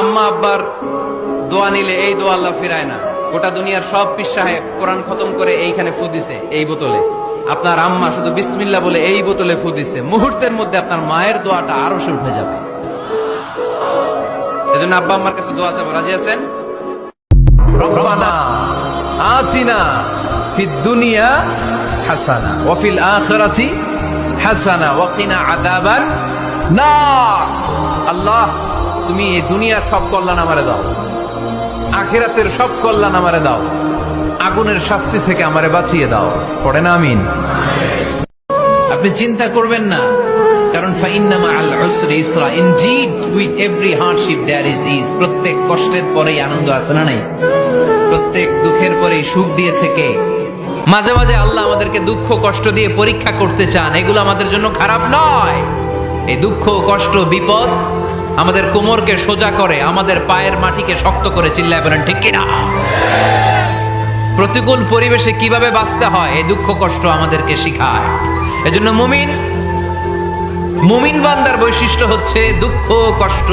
আম্মা আব্বার দোয়া নিলে এই দোয়া আল্লাহ ফিরায় না। গোটা দুনিয়ার সব পীর কোরআন খতম করে এইখানে ফু দিছে, এই বোতলে। আপনার আম্মা শুধু বিসমিল্লা বলে এই বোতলে ফু দিছে। মুহূর্তের মধ্যে আপনার মায়ের দোয়াটা আরও সে উঠে যাবে। এজন্য আব্বা আম্মার কাছে দোয়া চাবো। রাজি আছেন? রব্বানা ফিদ দুনিয়া হাসানা, ওয়া ফিল আখিরাতি হাসানা, ওয়া আযাবান নার। আল্লাহ তুমি এই দুনিয়ার সব কল্যাণ আমারে দাও। আখেরাতের সব কল্যাণ আমারে দাও। আগুনের শাস্তি থেকে আমারে বাঁচিয়ে দাও। পড়ে না? আমিন। আপনি চিন্তা করবেন না। প্রত্যেক কষ্টের পরেই আনন্দ আছে না নাই? প্রত্যেক দুঃখের পরেই সুখ মাঝে মাঝে আল্লাহ আমাদেরকে দুঃখ কষ্ট দিয়ে পরীক্ষা করতে চান। এগুলো আমাদের জন্য খারাপ নয়। এই দুঃখ কষ্ট বিপদ আমাদের কোমরকে সোজা করে, আমাদের পায়ের মাটিকে শক্ত করে চিল্লায় বলেন, ঠিক কিনা? প্রতিকূল পরিবেশে কীভাবে বাঁচতে হয়? এই দুঃখ কষ্ট আমাদেরকে শিখায়। এজন্য মুমিন মুমিন বান্দার বৈশিষ্ট্য হচ্ছে দুঃখ, কষ্ট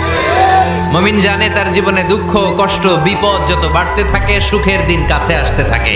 মুমিন জানে তার জীবনে দুঃখ, কষ্ট, বিপদ যত বাড়তে থাকে, সুখের দিন কাছে আসতে থাকে।